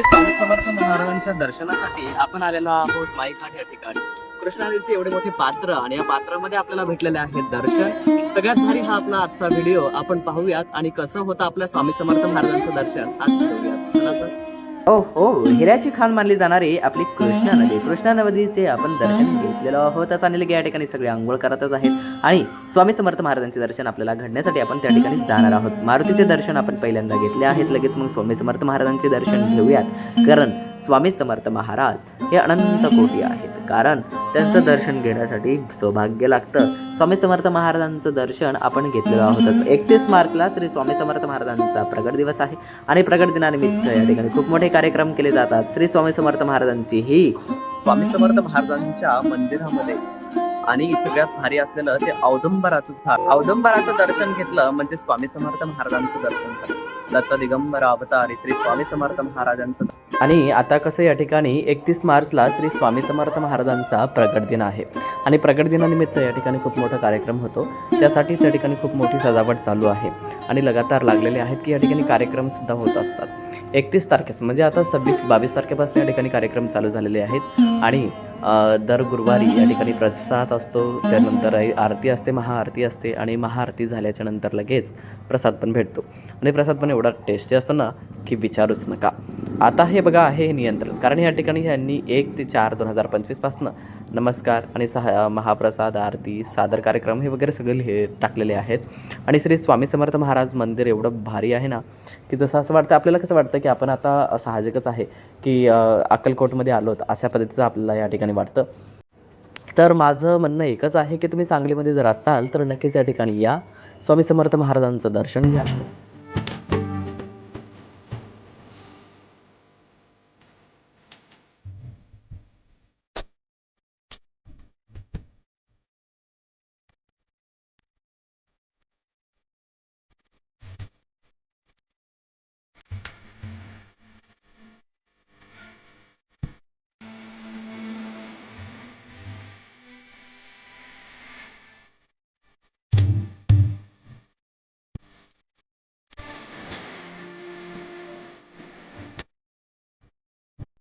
स्वामी समर्थ महाराजांच्या दर्शनासाठी आपण आलेलो आहोत माईघाट या ठिकाणी. कृष्णाजीचे एवढे मोठे पात्र आणि या पात्रामध्ये आपल्याला भेटलेले आहे दर्शन. सगळ्यात भारी हा आपला आजचा व्हिडिओ आपण पाहूयात आणि कसं होतं आपल्या स्वामी समर्थ महाराजांचं दर्शन. आज पाहूयात. चला तर. ओहो हो हिऱ्याची खाण मानली जाणारी आपली कृष्णा नदी. कृष्णा नदीचे आपण दर्शन घेतलेलं आहोत. आणि लगे या ठिकाणी सगळे आंघोळ करतच आहेत. आणि स्वामी समर्थ महाराजांचे दर्शन आपल्याला घडण्यासाठी आपण त्या ठिकाणी जाणार आहोत. मारुतीचे दर्शन आपण पहिल्यांदा घेतले आहेत. लगेच मग स्वामी समर्थ महाराजांचे दर्शन घेऊयात. कारण स्वामी समर्थ महाराज हे अनंत कोटी आहेत. कारण त्यांचं दर्शन घेण्यासाठी सौभाग्य लागतं. स्वामी समर्थ महाराजांचं दर्शन आपण घेतलेलं आहोतच. एकतीस मार्चला श्री स्वामी समर्थ महाराजांचा प्रगट दिवस आहे आणि प्रगट दिनानिमित्त या ठिकाणी खूप मोठे कार्यक्रम केले जातात. श्री स्वामी समर्थ महाराजांची ही स्वामी समर्थ महाराजांच्या मंदिरामध्ये आणि सगळ्यात भारी असलेलं ते औदुंबराचं झाड. औदुंबराचं दर्शन घेतलं म्हणजे स्वामी समर्थ महाराजांचं दर्शन झालं. दत्त दिगंबर अवतारी श्री स्वामी समर्थ महाराजांचं आणि आता कसं या ठिकाणी एकतीस मार्चला श्री स्वामी समर्थ महाराजांचा प्रगट दिन आहे. आणि प्रगट दिनानिमित्त या ठिकाणी खूप मोठा कार्यक्रम होतो. त्यासाठीच या ठिकाणी खूप मोठी सजावट चालू आहे. आणि लगातार लागलेले आहेत की या ठिकाणी कार्यक्रमसुद्धा होत असतात. एकतीस तारखेस म्हणजे आता सव्वीस बावीस तारखेपासून या ठिकाणी कार्यक्रम चालू झालेले आहेत. आणि दर गुरुवारी या ठिकाणी प्रसाद असतो. त्यानंतर आरती असते महाआरती असते आणि महाआरती झाल्याच्यानंतर लगेच प्रसाद पण भेटतो. आणि प्रसाद पण एवढा टेस्टी असतो ना की विचारूच नका. आता हे बघा आहे हे नियंत्रण. कारण या ठिकाणी ह्यांनी एक ते चार दोन हजार पंचवीसपासनं नमस्कार आणि सहा महाप्रसाद आरती सादर कार्यक्रम हे वगैरे सगळे हे टाकलेले आहेत. आणि श्री स्वामी समर्थ महाराज मंदिर एवढं भारी आहे ना की जसं असं वाटतं आपल्याला कसं वाटतं की आपण आता साहजिकच आहे की अक्कलकोटमध्ये आलोत अशा पद्धतीचं आपल्याला या ठिकाणी वाटतं. तर माझं म्हणणं एकच आहे की तुम्ही सांगलीमध्ये जर असाल तर नक्कीच या ठिकाणी या. स्वामी समर्थ महाराजांचं दर्शन घ्या.